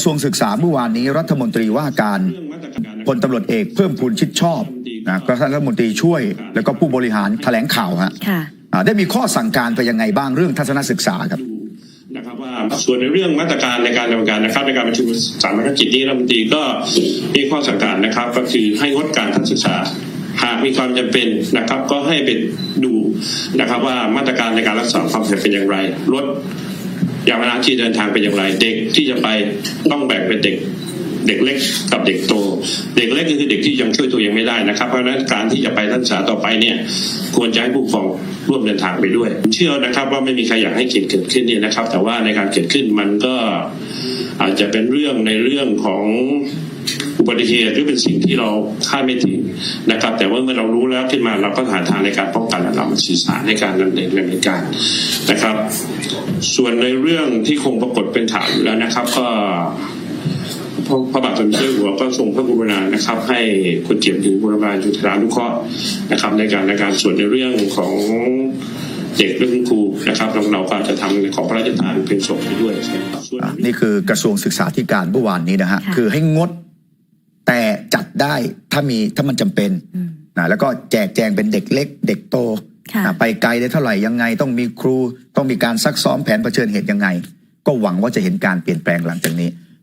ระทรวงศึกษาเมื่อวานนี้รัฐมนตรีว่าการพลตำรวจเอกเพิ่มพูนชิดชอบนะก็ท่านรัฐมนตรีช่วย แล้วก็ผู้บริหารแถลงข่าวฮะค่ะอ่าได้มีข้อสั่งการไปยังไงบ้างเรื่องทัศนศึกษาครับนะครับว่าส่วนในเรื่องมาตรการในการดำเนินการนะครับในการประชุมสามัญกิจนี้รัฐมนตรีก็มีข้อสั่งการนะครับ ก็คือให้งดการทัศนศึกษาหากมีความจำเป็นนะครับก็ให้ไปดูนะครับว่ามาตรการในการรักษาความปลอดภัยเป็นอย่างไรลด ยามเวนาที่เดินทางเป็นอย่างไร เด็กที่จะไปต้องแบ่งเป็นเด็กเด็กเล็กกับเด็กโต เด็กเล็กก็คือเด็กที่ยังช่วยตัวเองไม่ได้นะครับ เพราะฉะนั้นการที่จะไปทัศนศึกษาต่อไปเนี่ย ควรจะให้ผู้ปกครองร่วมเดินทางไปด้วย เชื่อนะครับว่าไม่มีใครอยากให้เกิดเกิดขึ้นเนี่ยนะครับ แต่ว่าในการเกิดขึ้นมันก็อาจจะเป็นเรื่องในเรื่องของ อุบัติเหตุหรือเป็นสิ่งที่เราคาดไม่ถึงนะครับ แต่ว่าเมื่อเรารู้แล้วขึ้นมาเราก็หาทางในการป้องกันและนำมาสื่อสารในการดำเนินดำเนินการนะครับ ส่วนในเรื่องที่คงปรากฏเป็นข่าวอยู่แล้วนะครับ ก็พระพระบาทสมเด็จเจ้าอยู่หัวก็ทรงพระกรุณานะครับ ให้คนเกียรติถึงบุรพาจุฬานุเคราะห์นะครับ ในการในการส่วนในเรื่องของเด็กเรื่องครูนะครับเราเราก็อาจจะทำของพระราชทานเป็นส่งไปด้วยนะครับส่วนอะนี่คือกระทรวงศึกษาธิการเมื่อวานนี้นะฮะค่ะคือให้งด แต่จัดได้ถ้ามีถ้ามันจำเป็นอืมนะแล้วก็แจกแจงเป็นเด็กเล็ก เด็กโตค่ะนะไปไกลได้เท่าไหร่ยังไง ต้องมีครูต้องมีการซักซ้อมแผนเผชิญเหตุยังไง ก็หวังว่าจะเห็นการเปลี่ยนแปลงหลังจากนี้